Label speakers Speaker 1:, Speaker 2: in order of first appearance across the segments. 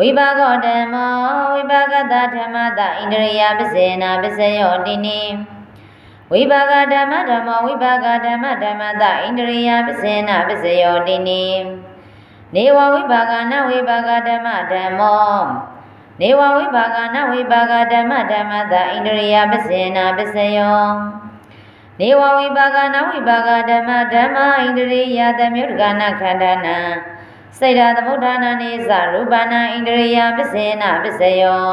Speaker 1: ဝိပါကောဓမ္မောဝိပါကတဓမ္မတဣန္ဒရိယပစေနာပစယောတိနိဝိပါကဓမ္မဓမ္မောဝိပါကဓမ္မဓမ္မတဣန္ဒရိယပစေနာပစယောတိနိနေဝဝိပါကနဝိပါကဓမ္မဓမ္မောနေဝဝိပါကနဝိပါကဓမ္မဓမ္မတဣန္ဒရိယပစေနာပစယောနေဝဝိပါကနဝိပါကဓမ္မဓမ္မဣန္ဒရိယသမြုတ္တကနာခန္ဓာနာ စေတသမုဋ္ဌာနာနိသရူပနာဣန္ဒရိယပစေနာပစယော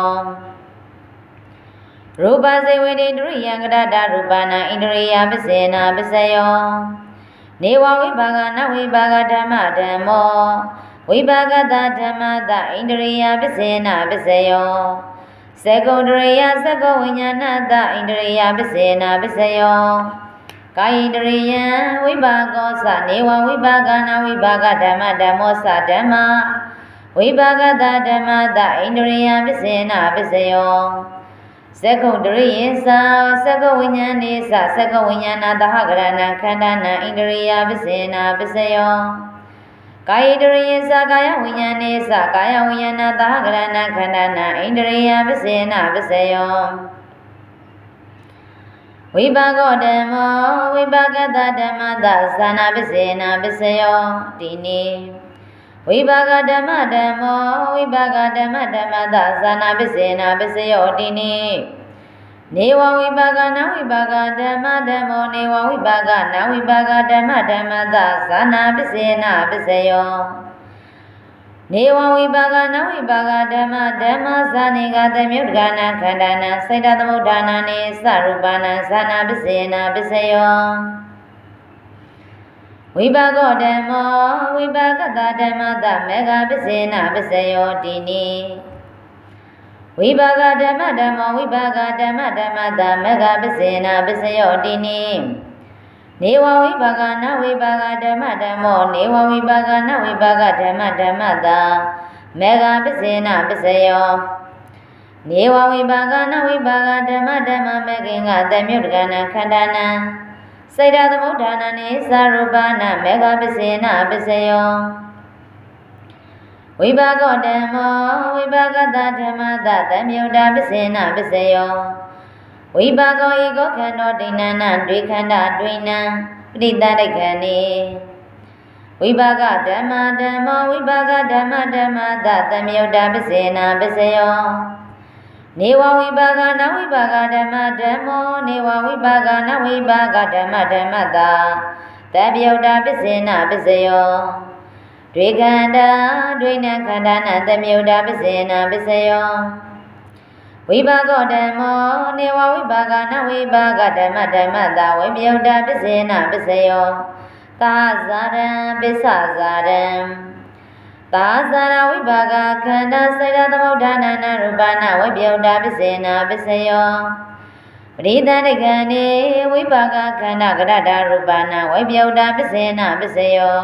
Speaker 1: ရူပစေဝေတိဒုရိယံကရတရူပနာဣန္ဒရိယပစေနာပစယောနေဝဝိပါကနဝိပါကဓမ္မဓမ္မောဝိပါကတဓမ္မတဣန္ဒရိယပစေနာပစယောသကုန္ဒရိယသကောဝိညာဏတဣန္ဒရိယပစေနာပစယော ကာယိတရိယံဝိပါကောသနေဝဝိပါကနာဝိပါကဓမ္မဓမ္မောသဓမ္မဝိပါကတဓမ္မတဣန္ဒရိယပစေနာပစယောသကုတရိယသာသကဝိညာဏေသသကဝိညာဏတဟကရဏခန္ဓာနံဣန္ဒရိယပစေနာပစယောကာယတရိယသာကာယဝိညာဏေသကာယဝိညာဏတဟကရဏခန္ဓာနံဣန္ဒရိယပစေနာပစယော ဝိပါကောဓမ္မောဝိပါကတဓမ္မတသာနာပစေနာပစယောဒီနိဝိပါကဓမ္မဓမ္မောဝိပါကဓမ္မဓမ္မတသာနာပစေနာပစယောဒီနိနေဝဝိပါကနဝိပါကဓမ္မဓမ္မောနေဝဝိပါကနဝိပါကဓမ္မဓမ္မတသာနာပစေနာပစယော နေဝဝိပါကနဝိပါကဓမ္မဓမ္မဇာနေကသမြုတ်ကနာခန္ဓာနာစိတ်တသမုဋ္ဌာနာနေသရူပနာဇာနာပစေနာပစယောဝိပါကောဓမ္မောဝိပါကတဓမ္မတမေဃပစေနာပစယောတိနိဝိပါကဓမ္မဓမ္မောဝိပါကဓမ္မဓမ္မတမေဃပစေနာပစယောတိနိ နေဝဝိပါကနဝိပါကဓမ္မဓမ္မောနေဝဝိပါကနဝိပါကဓမ္မဓမ္မတာမေဃပစေနာပစယောနေဝဝိပါကနဝိပါကဓမ္မဓမ္မမေခင်ကတမြုတ်ကနာခန္ဓာနာစေတသမုဋ္ဌာနာနေသရူပနာမေဃပစေနာပစယောဝိပါကောဓမ္မောဝိပါကတဓမ္မတတမြုတ်တာပစေနာပစယော ဝိပါကောဧကောခန္တောဒိဏနာဒွေခန္ဓာဒွေနံပရိသတိခဏေဝိပါကဓမ္မဓမ္မောဝိပါကဓမ္မဓမ္မတတမြုတ်တာပစေနာပစယောနေဝဝိပါကနဝိပါကဓမ္မဓမ္မောနေဝဝိပါကနဝိပါကဓမ္မဓမ္မတာတပြုတ်တာပစ္စေနပစ္စယောဒွေခန္ဓာဒွေနခန္ဓာနာတမြုတ်တာပစ္စေနပစ္စယော ဝိပါကောဓမ္မောနေဝဝိပါကနဝိပါကဓမ္မဓမ္မတာဝိမြုတ်တာပစ္စေနပစ္စယောသာဇာရံပစ္စဇာရံသာသရဝိပါကခန္ဓာစေတသမုဋ္ဌာနာနာရူပနာဝိပယုတ်တာပစ္စေနာပစ္စယောပရိသတကံနေဝိပါကခန္ဓာကရတရူပနာဝိပယုတ်တာပစ္စေနာပစ္စယော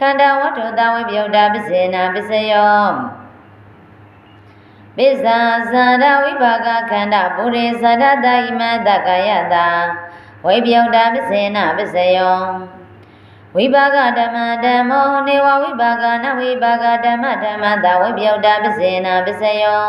Speaker 1: ခန္ဓာဝတ္ထုတဝိပယုတ်တာပစ္စေနာပစ္စယော ပစ္စာဇာရဝိပါကခန္ဓာပုရိသရတဣမတကာယတာဝိပယုတ်တာပစ္စေနာပစ္စယောဝိပါကဓမ္မဓမ္မောနေဝဝိပါကနဝိပါကဓမ္မဓမ္မတဝိပယုတ်တာပစေနာပစယော